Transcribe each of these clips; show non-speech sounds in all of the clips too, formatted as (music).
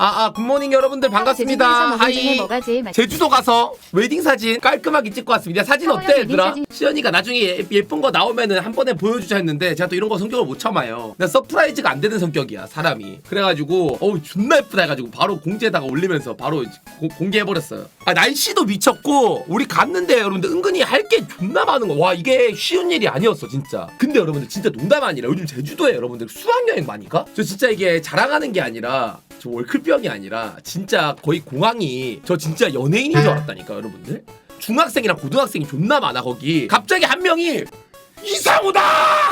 아, 아, 굿모닝 여러분들 반갑습니다. 하이. 제주도 가서 웨딩 사진 깔끔하게 찍고 왔습니다. 사진 서울역 어때, 얘들아? 시연이가 나중에 예- 예쁜 거 나오면은 한 번에 보여주자 했는데 제가 또 이런 거 성격을 못 참아요. 나 서프라이즈가 안 되는 성격이야, 사람이. 그래가지고 어우 존나 예쁘다 해가지고 바로 공지에다가 올리면서 바로 고- 공개해버렸어요. 아 날씨도 미쳤고 우리 갔는데 여러분들 은근히 할 게 존나 많은 거. 와 이게 쉬운 일이 아니었어 진짜. 근데 여러분들 진짜 농담 아니라 요즘 제주도에 여러분들 수학여행 많이 가? 저 진짜 이게 자랑하는 게 아니라 저 월클 병이 아니라 진짜 거의 공항이 저 진짜 연예인인 줄 알았다니까 여러분들. 중학생이랑 고등학생이 존나 많아 거기. 갑자기 한 명이 이상우다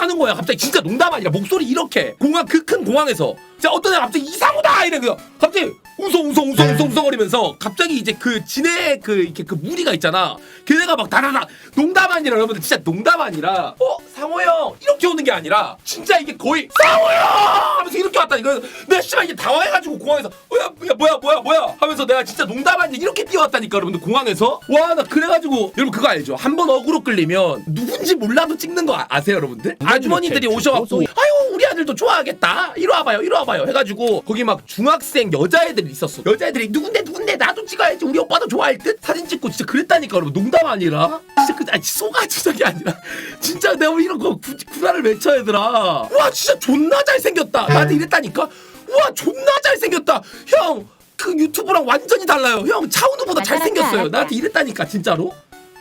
하는 거야. 갑자기 진짜 농담 아니라 목소리 이렇게. 공항 그 큰 공항에서. 진짜 어떤 애가 갑자기 이상우다! 이래 요 갑자기 웅성 웅성 웅성 웅성 웅성거리면서 갑자기 이제 그 진해 그 이렇게 그 무리가 있잖아. 걔네가 막 다라라 농담 아니라 여러분들 진짜 농담 아니라 어 상호 형 이렇게 오는 게 아니라 진짜 이게 거의 상호 형 하면서 이렇게 왔다니까 내가 씨발 이게 당황해가지고 공항에서 뭐야 뭐야 뭐야 뭐야 뭐야? 하면서 내가 진짜 농담 아니라 이렇게 뛰어왔다니까 여러분들 공항에서? 와 나 그래가지고 여러분 그거 알죠? 한번 어그로 끌리면 누군지 몰라도 찍는 거 아- 아세요 여러분들? 아주머니들이 오셔갖고 아유 우리 아들도 좋아하겠다. 이리 와봐요 이리 와봐요 해가지고 거기 막 중학생 여자애들이 있었어. 여자애들이 누군데 누군데? 나도 찍어야지. 우리 오빠도 좋아할 듯? 사진 찍고 진짜 그랬다니까 여러분. 농담 아니라. 진짜 그 아니 속아주작이 아니라. 진짜 내가 왜 이런 거 구, 구라를 외쳐 얘들아. 와 진짜 존나 잘생겼다. 나한테 이랬다니까? 와 존나 잘생겼다. 형 그 유튜브랑 완전히 달라요. 형 차은우보다 잘생겼어요. 나한테 이랬다니까 진짜로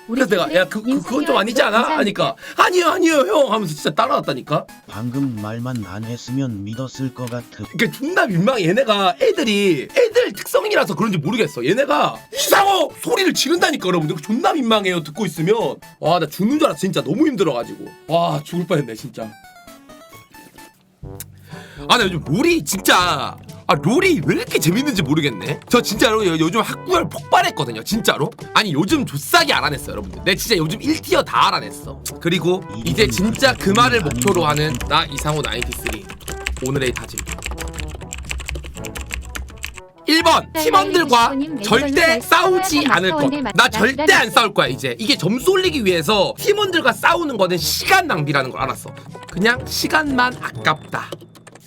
그래서 내가 야 그, 그, 그건 좀 아니지 않아? 하니까 아니요 아니요 형! 하면서 진짜 따라왔다니까? 방금 말만 안 했으면 믿었을 것 같아. 그러니까 존나 민망해. 얘네가 애들이 애들 특성이라서 그런지 모르겠어. 얘네가 이상호 소리를 지른다니까 여러분들. 존나 민망해요 듣고 있으면. 와 나 죽는 줄 알았어. 진짜 너무 힘들어가지고. 와 죽을 뻔했네 진짜. 아 나 요즘 롤이 진짜 아 롤이 왜 이렇게 재밌는지 모르겠네 저 진짜 여러분 요- 요즘 학구열 폭발했거든요 진짜로 아니 요즘 조싸게 알아냈어 여러분들 내 진짜 요즘 1티어 다 알아냈어 그리고 이제 진짜 그 말을 목표로 하는 나 이상호 93 오늘의 다짐 1번 팀원들과 절대 싸우지 않을 것. 나 절대 안 싸울 거야 이제. 이게 점수 올리기 위해서 팀원들과 싸우는 거는 시간 낭비라는 걸 알았어. 그냥 시간만 아깝다.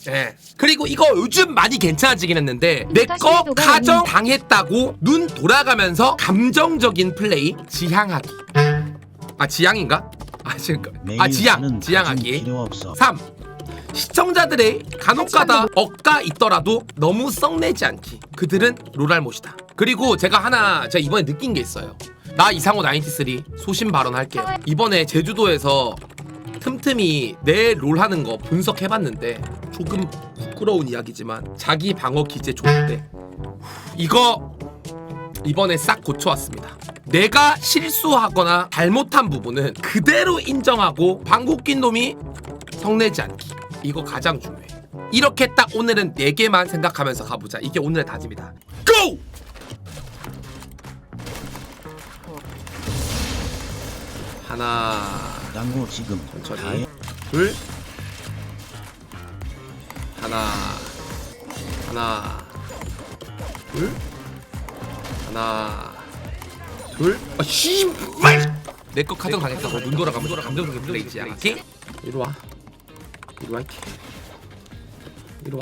예. 그리고 이거 요즘 많이 괜찮아지긴 했는데 내 거 가정 당했다고 눈 돌아가면서 감정적인 플레이 지향하기. 아 지향인가? 아 지금 매일 아 지향 지향하기. 다짐 필요 없어. 3. 시청자들의 간혹가다 억가 있더라도 너무 썩내지 않기. 그들은 롤알못이다. 그리고 제가 하나 제가 이번에 느낀 게 있어요. 나 이상호 93 소신 발언할게요. 이번에 제주도에서 틈틈이 내 롤 하는 거 분석해봤는데 조금 부끄러운 이야기지만 자기 방어 기제 줬대. 이거 이번에 싹 고쳐왔습니다. 내가 실수하거나 잘못한 부분은 그대로 인정하고 방구 낀 놈이 성내지 않기. 이거 가장 중요해. 이렇게 딱 오늘은 네 개만 생각하면서 가보자. 이게 오늘의 다짐이다. 고! 하나, 양호 지금 천천히. 다해. 둘, 하나, 하나, 둘, 하나, 둘. 아 씨발! 내거 카드 가겠다고 눈 돌아가면 감정적인 플레이지 않기? 이리 와. 이리 와. 이렇게. 이리 와.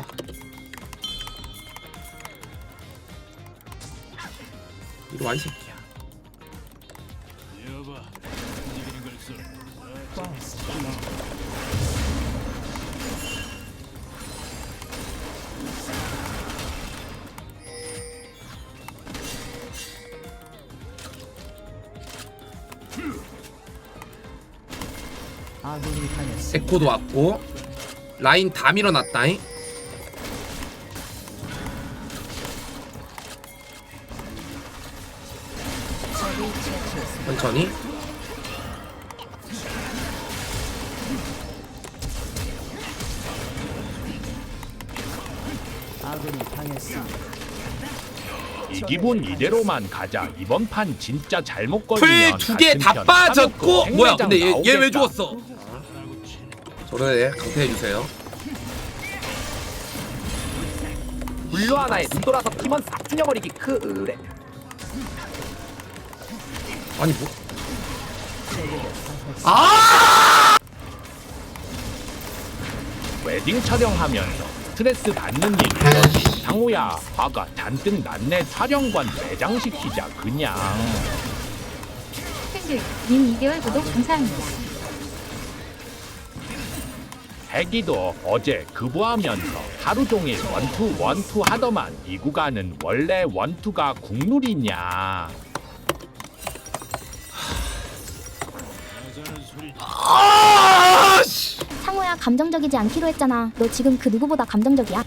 이리 와이 새끼야. 에코도 왔고 라인 다 밀어놨다잉. 천천히. 이 기분 이대로만 가자. 이번 판 진짜 잘못 풀 걸리면 두개다 같은 편 빠졌고 사놓고 뭐야? 근데 얘왜 나오겠다. 죽었어 저를 강퇴해주세요. 물로 하나에 눈 돌아서 팀원 싹 죽여버리기 그래 아니 뭐? 아! 웨딩 촬영하면서 스트레스 받는 일이지 상호야 화가 잔뜩 났네. 사령관 매장시키자 그냥. 팬들 님 2개월 구독 감사합니다. 애기도 어제 그부하면서 하루 종일 원투 원투 하더만 이 구간은 원래 원투가 국룰이냐. 상호야 감정적이지 않기로 했잖아. 너 지금 그 누구보다 감정적이야.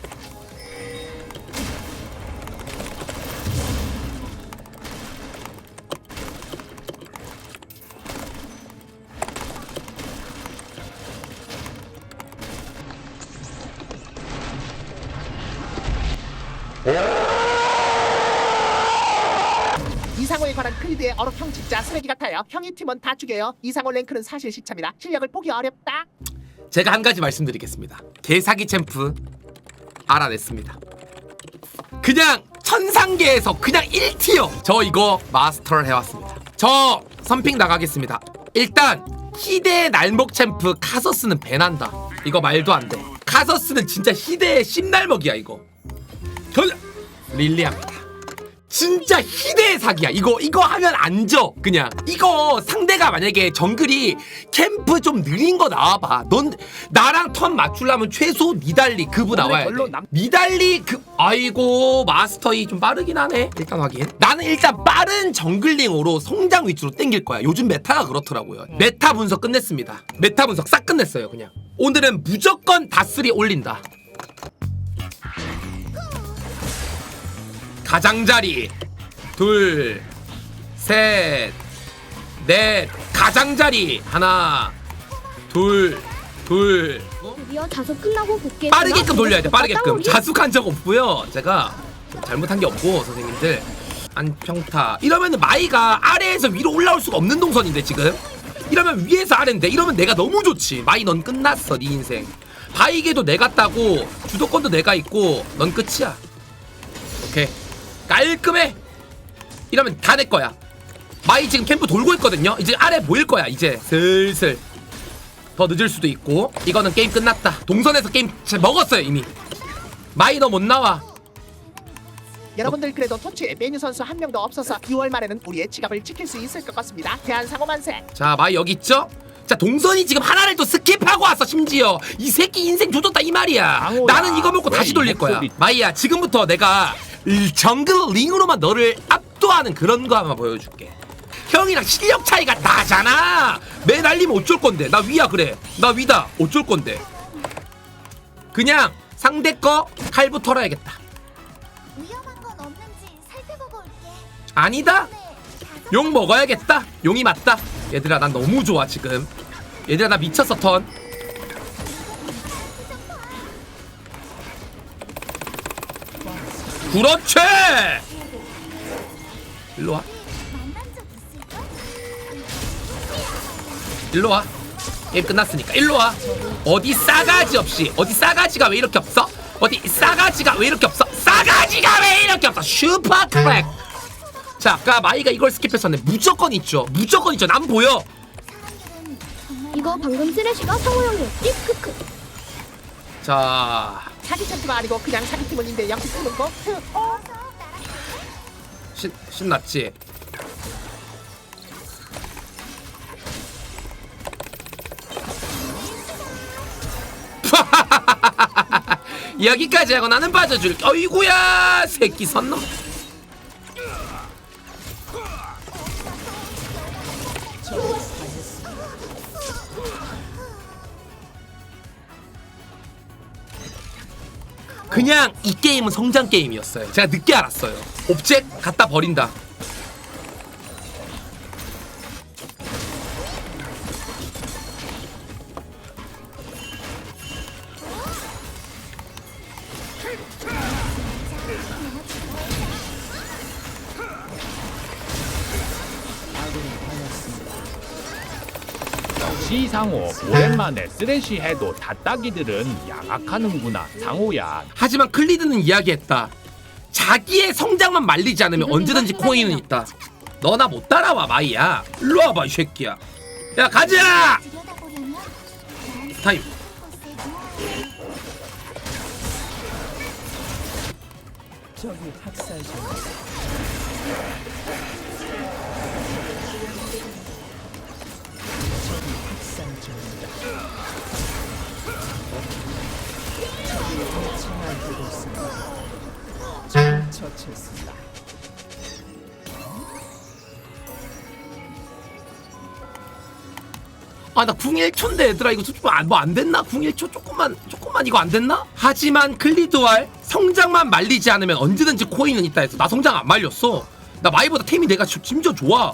같아요 형이 팀원 다 죽여요 이상호 랭크는 사실 시참이라 실력을 보기 어렵다 제가 한 가지 말씀드리겠습니다. 개사기 챔프 알아냈습니다. 그냥 천상계에서 그냥 1티어 저 이거 마스터를 해왔습니다. 저 선픽 나가겠습니다. 일단 희대의 날먹 챔프 카서스는 배난다. 이거 말도 안 돼. 카서스는 진짜 희대의 신날먹이야 이거. 전 릴리합니다. 진짜 희대의 사기야. 이거 이거 하면 안 져. 그냥 이거 상대가 만약에 정글이 캠프 좀 느린 거 나와봐. 넌 나랑 턴 맞추려면 최소 니달리 그부 나와야 돼. 별로 남- 니달리 그 아이고 마스터이 좀 빠르긴 하네. 일단 확인. 나는 일단 빠른 정글링으로 성장 위주로 땡길 거야. 요즘 메타가 그렇더라고요. 메타 분석 끝냈습니다. 메타 분석 싹 끝냈어요. 그냥 오늘은 무조건 다스리 올린다. 가장자리. 둘, 셋, 넷 가장자리. 하나, 둘, 둘. 드디어 자소 끝나고 복귀. 빠르게끔 돌려야 돼 빠르게끔. 자숙한 적 없고요. 제가 잘못한 게 없고 선생님들. 안평타. 이러면은 마이가 아래에서 위로 올라올 수가 없는 동선인데 지금. 이러면 위에서 아래인데 이러면 내가 너무 좋지. 마이 넌 끝났어 네 인생. 바이게도 내가 따고 주도권도 내가 있고 넌 끝이야 깔끔해. 이러면 다 내 거야. 마이 지금 캠프 돌고 있거든요. 이제 아래 보일 거야 이제. 슬슬. 더 늦을 수도 있고. 이거는 게임 끝났다. 동선에서 게임 잘 먹었어요 이미. 마이 너 못 나와. 여러분들 그래도 토치에 메뉴 선수 한 명도 없어서 6월 말에는 우리의 지갑을 지킬 수 있을 것 같습니다. 대한 상호 만세. 자 마이 여기 있죠? 자 동선이 지금 하나를 또 스킵하고 왔어 심지어. 이 새끼 인생 조졌다 이 말이야. 나는 이거 먹고 왜 다시 이 돌릴 거야. 마이야 지금부터 내가 이 정글 링으로만 너를 압도하는 그런 거 한번 보여줄게. 형이랑 실력 차이가 나잖아. 매달리면 어쩔 건데. 나 위야 그래. 나 위다. 어쩔 건데. 그냥 상대 거 칼부 털어야겠다. 위험한 건 없는지 살펴보고 올게. 아니다. 용 먹어야겠다. 용이 맞다. 얘들아 난 너무 좋아 지금. 얘들아 나 미쳤어 턴 그렇지! 일로와. 만난 적 있을까? 일로 와. 게임 끝났으니까 일로 와. 어디 싸가지 없이 어디 싸가지가 왜 이렇게 없어? 어디 싸가지가 왜 이렇게 없어? 싸가지가 왜 이렇게 없어? 슈퍼 트랙! 자 아까 마이가 이걸 스킵했었는데 무조건 있죠. 무조건 있죠. 난 보여. 이거 방금 쓰레쉬가 상호 형이었지? 크크. 자 사기 챔프가 아니고 그냥 사기 팀원인데 양식 쓰는 거? 흐, 어? 신, 신났지 (laughs) 여기까지 하고 나는 빠져줄게 어이구야 새끼 선놈 그냥 이 게임은 성장 게임이었어요. 제가 늦게 알았어요. 옵젝 갖다 버린다 오랜만에 쓰레쉬 해도 다따기들은 양악하는구나 상호야 하지만 클리드는 이야기했다. 자기의 성장만 말리지 않으면 언제든지 코인은. 있다. 너나 못 따라와 마이야. 일로 와봐 이 새끼야. 야 가자. 들여다보려면 난 누워 아나 궁 1초인데 얘들아 이거 솔직히 뭐안 됐나? 궁 1초 조금만 조금만 이거 안 됐나? 하지만 클리드왈 성장만 말리지 않으면 언제든지 코인은 있다 했어 나 성장 안 말렸어 나 마이보다 템이 내가 시- 심지어 좋아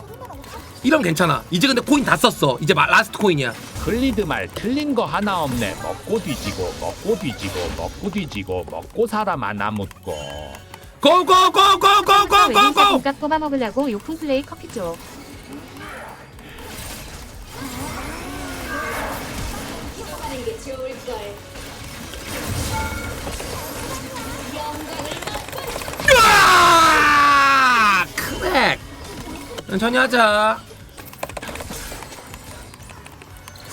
이러면 괜찮아. 이제 근데 코인 다 썼어. 이제 마, 라스트 코인이야. 클리드 말 틀린 거 하나 없네. 먹고 뒤지고 먹고 뒤지고 먹고 뒤지고 먹고 사람 하나 묻고. 고고고고고고고고. 돈값 뽑아 먹으려고 욕풍 플레이 커피 쪽. 으아! 크랙. 천천히 하자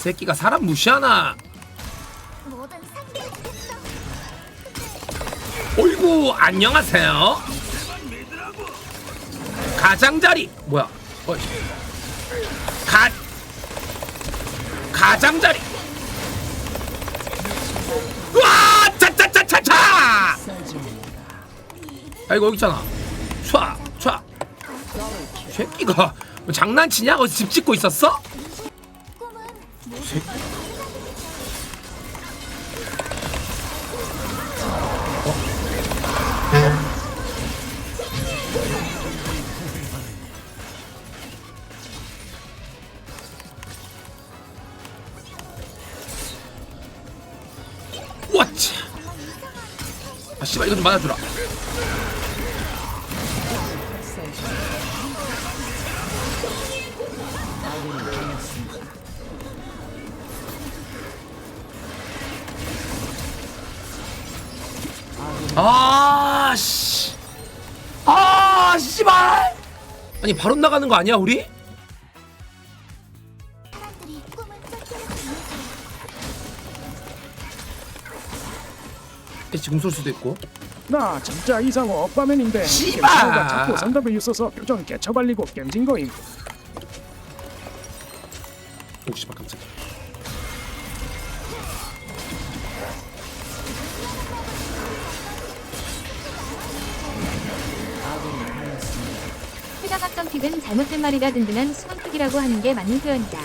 새끼가 사람 무시하나? 어이구 안녕하세요. 가장자리 뭐야? 어, 가 가장자리. 와 차차차차차! 아 이거 여기 있잖아. 촤촤. 새끼가 뭐 장난치냐? 어디 집 짓고 있었어? 새끼. 왓츠 아 씨발 이거 좀 맞아주라 아, 씨. 아, 씨발. 아니, 바로 나가는 거 아니야, 우리? 지금 쏠 수도 있고. 나 진짜 이상호 오빠맨인데 씨발! 자꾸 상담에 있어서 표정 개처발리고 겜진 거임 회가 갔던 픽은 잘못된 말이라 든든한 수건픽이라고 하는 게 맞는 표현이다.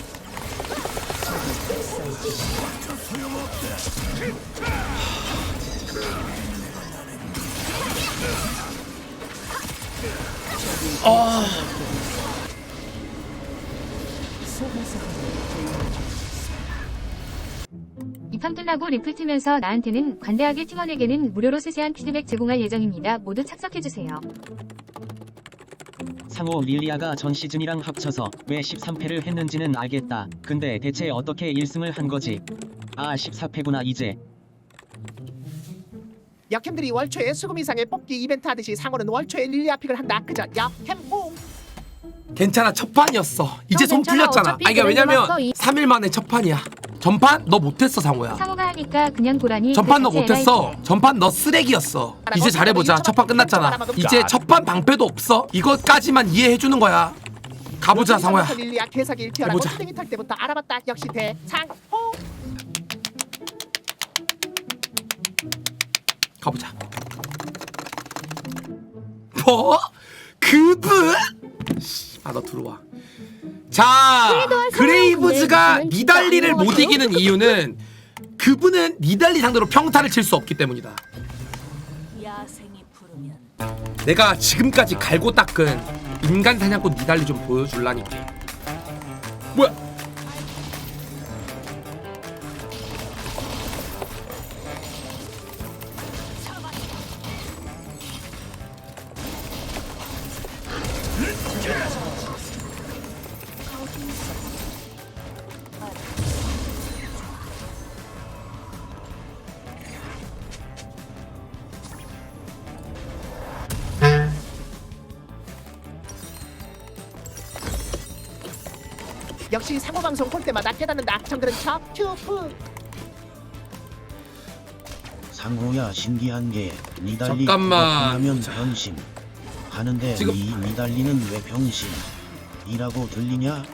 이판 끝나고 리플 트면서 나한테는 관대하게 팀원에게는 무료로 세세한 피드백 제공할 예정입니다. 모두 착석해주세요. 상호 릴리아가 전 시즌이랑 합쳐서 왜 13패를 했는지는 알겠다. 근데 대체 어떻게 1승을 한 거지? 아 14패구나 이제. 역캠들이 월 초에 수금 이상의 뽑기 이벤트 하듯이 상호는 월 초에 릴리아 픽을 한다. 그저 역캠 옹. 괜찮아, 첫 판이었어. 이제 어, 손 괜찮아. 풀렸잖아. 어차피 아, 이게 그래도 왜냐면 맞어, 이- 3일 만에 첫 판이야. 전판 너 못했어, 상호야. 하니까 그냥 고라니 전판 너 못했어. 전판 너 쓰레기였어. 이제 잘해보자. 첫 판 끝났잖아. 이제 첫 판 방패도 없어. 이것까지만 이해해주는 거야. 가보자, 상호야. 릴리아 개사기 일티어라고 해보자. 수댕이 탈 때부터 알아봤다. 역시 대상호. 가보자. 뭐? 그분? 아, 너 들어와. 자, 그레이브즈가 안못 이기는 이유는 그분은 니달리 상대로 평타를 칠 수 없기 때문이다. 내가 지금까지 갈고 닦은 인간 사냥꾼 니달리 좀 보여줄라니까. 뭐야? 잡초프 상호야 신기한 게 니달리 잠깐만. 하면 변신 하는데 지금- 이 니달리는 왜 병신이라고 들리냐?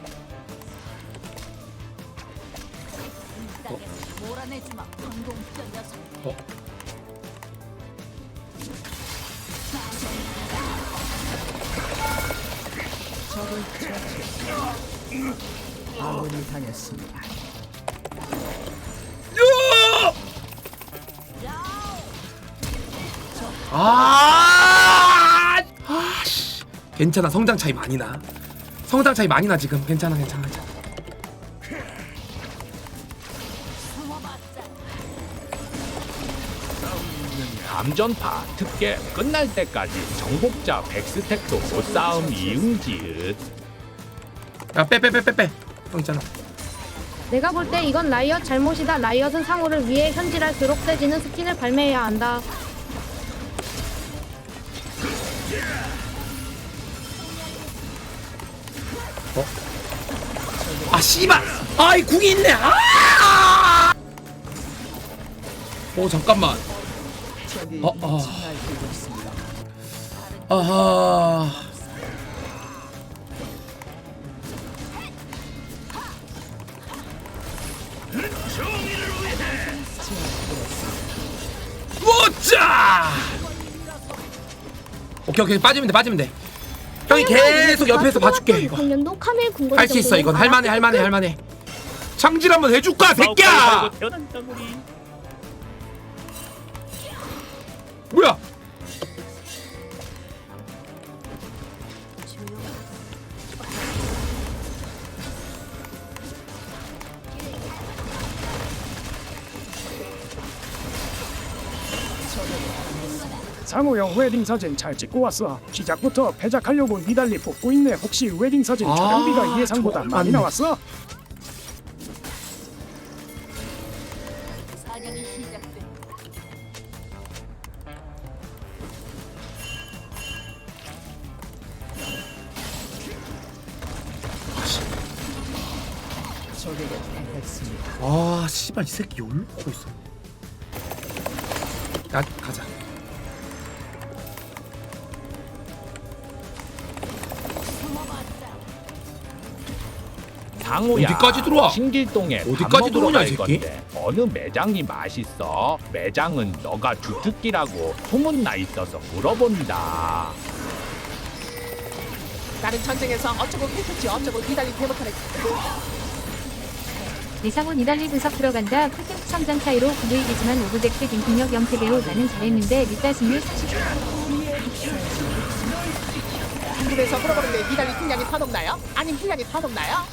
어? 어? 아군이 당했습니다. 씨. 괜찮아. 성장 차이 많이 나. 성장 차이 많이 나 지금. 괜찮아. 괜찮아. 괜찮아. 감전파 특계 끝날 때까지 정복자 백스택도 못 싸움 이응지읒 야, 빼 빼 빼 빼 빼. 형 있잖아. 내가 볼 때 이건 라이엇 잘못이다. 라이엇은 상호를 위해 현질할수록 세지는 스킨을 발매해야 한다. 씨발. 아이 궁이 있네. 아! 오 잠깐만. 어 어. 아하. 오케이 오케이 빠지면 돼 빠지면 돼. 형이 계속 옆에서 봐줄게 이거. 공연도 카멜 궁궐 할수 있어 이건 할만해 할만해 할만해. 창질 한번 해줄까 새끼야. 뭐야? 상호 형 웨딩 사진 잘 찍고 왔어. 시작부터 패작하려고 니달리 뽑고 있네. 혹시 웨딩 사진 아, 촬영비가 예상보다 저거 많이 맞네. 나왔어? 아 씨발 이 새끼 열로 보고 있어. 야 가자. 상호야 어디까지 들어와? 신길동에 어디까지 밥 먹으러 들어오냐, 갈이 새끼? 건데 어느 매장이 맛있어? 매장은 너가 주특기라고 소문나 있어서 물어본다 나는 전쟁에서 어쩌고 힐트지 어쩌고 니달리 대못하는 내상호 니달리 분석 들어간다. 풀템 성장 차이로 구부이기지만 오브젝트 갱킹력 0세배로 나는 잘했는데 리타 승률 30. 궁금해서 물어보는데 니달리 힐량이 더 높나요? 아님 힐량이 더 높나요?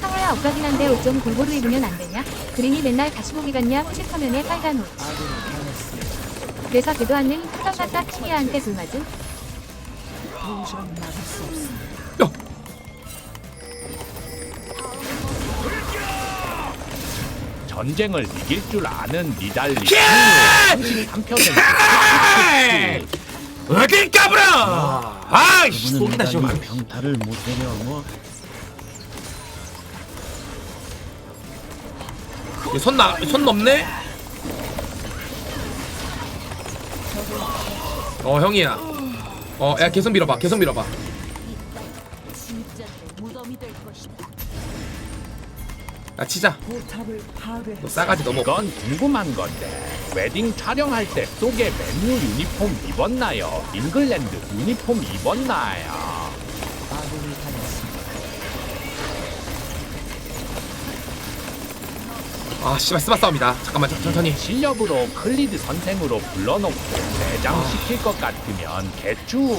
상호야 엇가긴 한데 옷 좀 골고루 입으면 안 되냐? 그린이 맨날 가시보기 같냐? 회색 화면에 빨간 옷. 그래서 되도 않는 키미야한테 돌맞음? 야. 전쟁을 이길 줄 아는 니달리 캬! 33% 에이! 어딜 까불어! 아이씨 그분은 쏜다 씨발. 니달리 평타를 못 때려 뭐 손나손 넘네? 어 형이야. 어야 계속 밀어봐 계속 밀어봐. 야 치자. 너 싸가지 너무 없어. 이건 궁금한 건데 웨딩 촬영할 때 속에 맨유 유니폼 입었나요? 잉글랜드 유니폼 입었나요? 아 씨발 스마 싸움이다. 잠깐만 천- 천천히. 실력으로 클리드 선생으로 불러놓고 매장 시킬 것 같으면 개쭈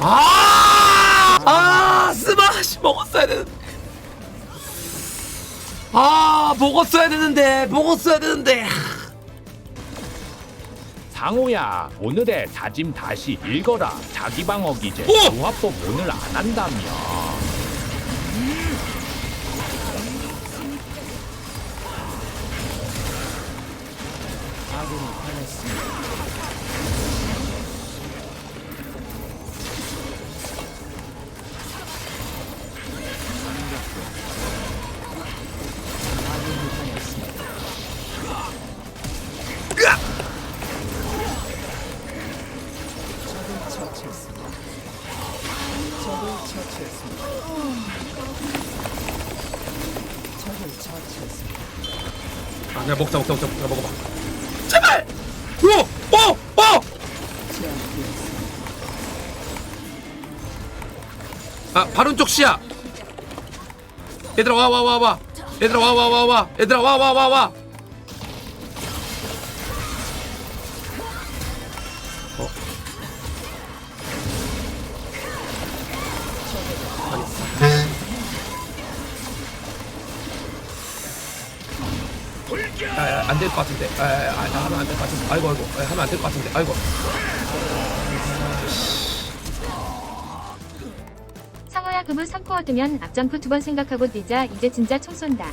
아! 아, 스마시 먹었어야 되는데. 아, 먹었어야 되는데. 먹었어야 되는데. 상호야 오늘의 다짐 다시 읽어라 자기 방어 기제 오! 조합법 오늘 안 한다며 처치했습니다. 적을 처치했습니다. 아, 내가 먹자, 먹자, 먹자, 먹자, 먹어봐. 제발! 오! 오! 오! 아, 바른 쪽 시야. 얘들아, 와, 와, 와, 와! 얘들아, 와, 와, 와, 와! 얘들아, 와, 와, 와, 와, 와! 하면 안 될 것 같은데. 아이고. 상어야 금을 3코어 뜨면 앞점프 두 번 생각하고 뛰자. 이제 진짜 총 쏜다.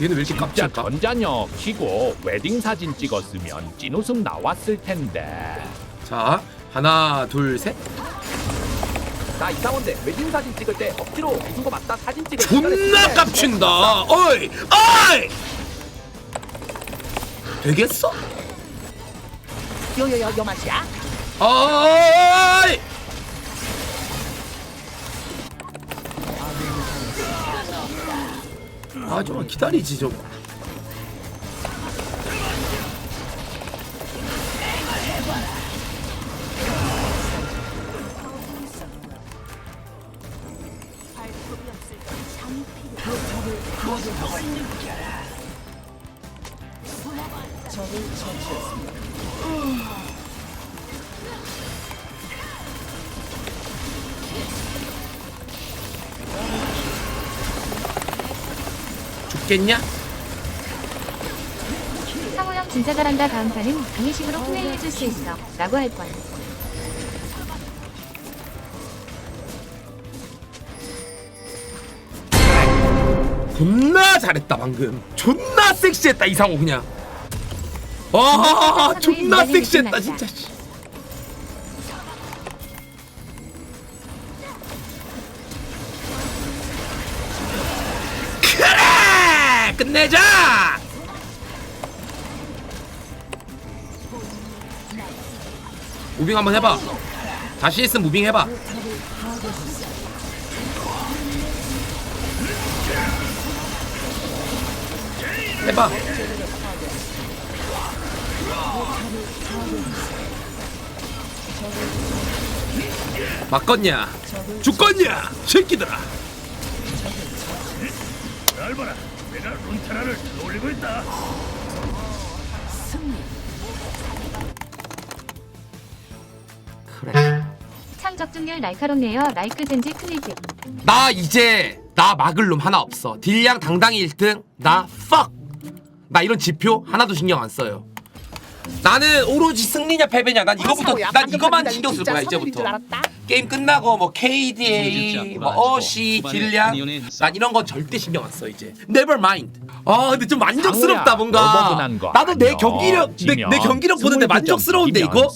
얘는 왜 이렇게 진짜 깝칠까 전자녀 키고 웨딩 사진 찍었으면 찐웃음 나왔을 텐데. 자 하나 둘셋. 나 이상원데 웨딩 사진 찍을 때 억지로 웃은 거 맞다 사진 찍을 존나 깝친다. 어이 어이 되겠어? 요요요 요 맛이야? 어이! 아 좀만 기다리지 좀 죽겠냐? 상호 형 진짜 잘한다 다음 판은 강의식으로 플레이 해줄 수 있어. 라고 할 뻔. 존나 잘했다 방금 존나 섹시했다 이상호 그냥 아 존나 섹시했다 진짜 씨. 끝내자! 무빙 한번 해봐. 자신 있으면 무빙 해봐. 해봐. 맞겠냐? 죽겠냐? 새끼들아 그래. 참 적중률 날카롭네요. 라이크 젠지 클리즈. 나 이제 나 막을 놈 하나 없어. 딜량 당당히 1등. 나 fuck. 나 이런 지표 하나도 신경 안 써요. 나는 오로지 승리냐 패배냐. 난 이거부터 상호야, 난 이거만 그 신경 쓸 거야 이제부터. 알았다. 게임 끝나고 뭐 KDA 뭐 어시 딜량 난 이런 건 절대 신경 안 써 이제. Never mind. 아 근데 좀 만족스럽다 뭔가. 나도 내. 경기력 내, 내 경기력 보는데 만족스러운데 이거